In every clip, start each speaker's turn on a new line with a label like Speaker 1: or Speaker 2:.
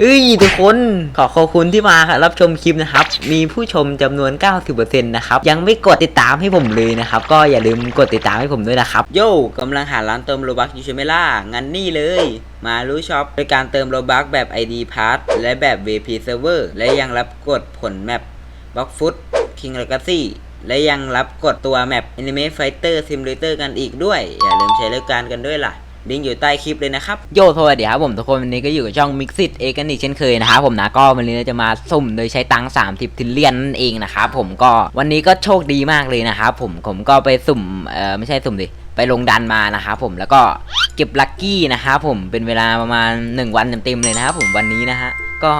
Speaker 1: เอ้ยทุกคนขอขอบคุณที่มารับชมคลิปนะครับ มีผู้ชมจำนวน 90%นะครับ ยังไม่กดติดตามให้ผมเลยนะครับ ก็อย่าลืมกดติดตามให้ผมด้วยนะครับ โย่กำลังหาร้านเติมโลบักอยู่ใช่ไหมล่ะงั้นนี่เลย มารู้ช็อปโดยการเติมโลบักแบบ ID Pass และแบบ VP Server และยังรับกดผลแมปบล็อกฟุต King Legacy และยังรับกดตัวแมป Anime Fighter Simulator กันอีกด้วย อย่าลืมใช้บริการกันด้วยล่ะ ลิงก์อยู่ใต้คลิปเลยนะครับ โยสวัสดีครับผมทุกคนวันนี้ก็อยู่กับช่อง Mixit เอกันอีกเช่นเคยนะครับผมนะก็วันนี้เราจะมาสุ่มโดยใช้ตังค์30ทิลเลียนนั่นเองนะครับผมก็วันนี้ก็โชคดีมากเลยนะครับผมผมก็ไปสุ่มเอ่อไม่ใช่สุ่มดิไปลงดันมานะครับผมแล้วก็เก็บลัคกี้นะครับผมเป็นเวลาประมาณ 1 วันเต็มๆเลยนะครับผมวันนี้นะฮะก็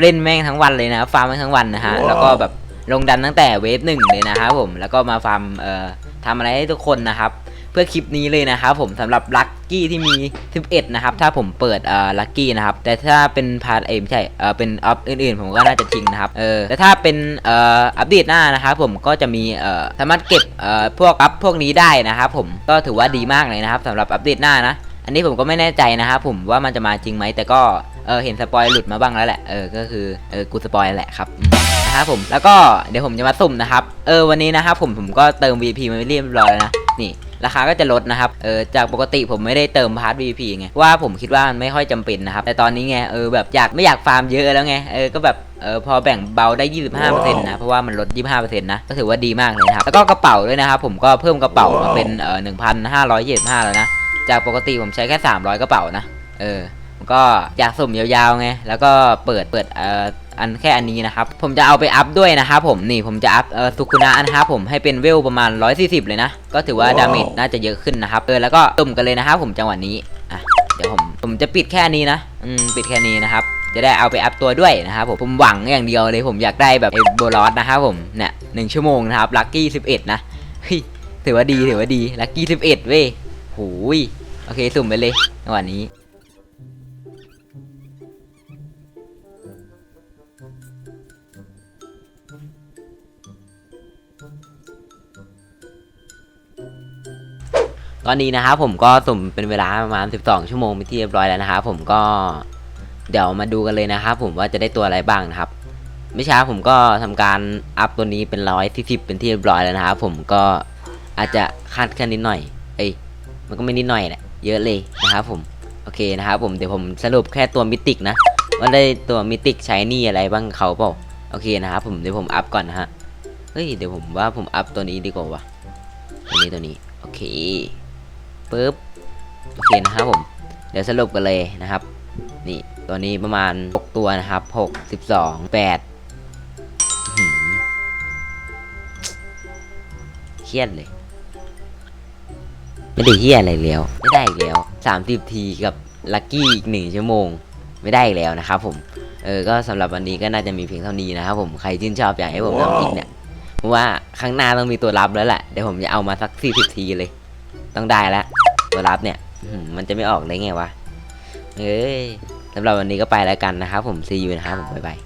Speaker 1: เล่นแม่งทั้งวันเลยนะฟาร์มแม่งทั้งวันนะฮะแล้วก็แบบลงดันตั้งแต่เวฟหนึ่งเลยนะครับผมแล้วก็มาฟาร์มเอ่อทำอะไรให้ทุกคนนะครับเพื่อคลิปนี้เลยนะครับผมสำหรับลัคกี้ที่มี 11 นะครับ ถ้าผมเปิดเอ่อลัคกี้นะครับ แต่ถ้าเป็นพาร์ทเอไม่ใช่เออเป็นอัพอื่นๆ ผมก็น่าจะทิ้งนะครับเออแต่ถ้าเป็นเอ่ออัปเดตหน้านะครับผมก็จะมีเอ่อสามารถเก็บเอ่อพวกอัพพวกนี้ได้นะครับผมก็ถือว่าดีมากเลยนะครับสำหรับอัปเดตหน้านะอันนี้ผมก็ไม่แน่ใจนะครับผมว่ามันจะมาจริงไหมแต่ก็เออเห็นสปอยหลุดมาบ้างแล้วแหละเออก็คือเออกูสปอยแหละครับนะครับผมแล้วก็เดี๋ยวผมจะมาสุ่มนะครับเออวันนี้นะครับผมผมก็เติม VP มาเรียบร้อยแล้วนะนี่ ราคาก็จะลดนะครับเออจากปกติผมไม่ได้เติมพาร์ท VP ไงว่าผมคิดว่ามันไม่ค่อยจำเป็นนะครับแต่ตอนนี้ไงเออแบบอยากไม่อยากฟาร์มเยอะแล้วไงเออก็แบบเออพอแบ่งเบาได้ 25%นะเพราะว่ามันลด 25%นะก็ถือว่าดีมากเลยนะครับแล้วก็กระเป๋าด้วยนะครับผมก็เพิ่มกระเป๋ามาเป็นเออ1,525แล้วนะจากปกติผมใช้แค่ 300 กระเป๋านะเออ ก็อยากสุ่มยาวๆไง แล้วก็เปิดเปิดเอ่ออันแค่อันนี้นะครับ ผมจะเอาไปอัพด้วยนะครับผม นี่ผมจะอัพเอ่อสุคุนะนะครับผมให้เป็นเวลประมาณ 140 เลยนะ ก็ถือว่าดาเมจน่าจะเยอะขึ้นนะครับ เออ แล้วก็ตุ่มกันเลยนะครับผมจังหวะนี้ อะ เดี๋ยวผม ผมจะปิดแค่นี้นะ อืม ปิดแค่นี้นะครับ จะได้เอาไปอัพตัวด้วยนะครับผม ผมหวังอย่างเดียวเลย ผมอยากได้แบบไอ้โบลอสนะครับผม เนี่ยหนึ่งชั่วโมงนะครับ ลัคกี้11นะเฮ้ยถือว่าดี ถือว่าดี ลัคกี้11เว้ยหูย โอเค สุ่มไปเลยจังหวะนี้ ตอนนี้นะครับผมก็สุ่มเป็นเวลาประมาณ 12 ชั่วโมงไปที่เรียบร้อยแล้วนะครับผมก็เดี๋ยวมาดูกันเลยนะครับผมว่าจะได้ตัวอะไรบ้างนะครับไม่ช้าผมก็ทำการอัพตัวนี้เป็นร้อยที่สิบเป็นที่เรียบร้อยแล้วนะครับผมก็อาจจะคาดแค่นิดหน่อย เอ้ยมันก็ไม่นิดหน่อยแหละเยอะเลยนะครับผมโอเคนะครับผมเดี๋ยวผมสรุปแค่ตัวมิติกนะว่าได้ตัวมิติกใช้นี่อะไรบ้างเขาเปล่าโอเคนะครับผมเดี๋ยวผมอัพก่อนนะฮะเฮ้ยเดี๋ยวผมว่าผมอัพตัวนี้ดีกว่าวะตัวนี้ตัวนี้โอเค ปึ๊บโอเคนะครับผม เดี๋ยวสรุปกันเลยนะครับ นี่ตัวนี้ประมาณ 6 ตัวนะครับ 6 12 8เครียดเลย ไม่ได้เฮียอะไรแล้ว ไม่ได้อีกแล้ว 30 ทีกับลัคกี้อีก1ชั่วโมง ไม่ได้อีกแล้วนะครับผม เออ ก็สำหรับวันนี้ก็น่าจะมีเพียงเท่านี้นะครับผม ใครชื่นชอบอยากให้ผมทำอีกเนี่ย เพราะว่าข้างหน้าต้องมีตัวรับแล้วแหละ เดี๋ยวผมจะเอามาสัก 40 ทีเลย ต้องได้แล้วตัวรับเนี่ยมันจะไม่ออกได้ไงวะเอ้ยสำหรับวันนี้ก็ไปแล้วกันนะครับผมซียูนะครับผมบ๊ายบาย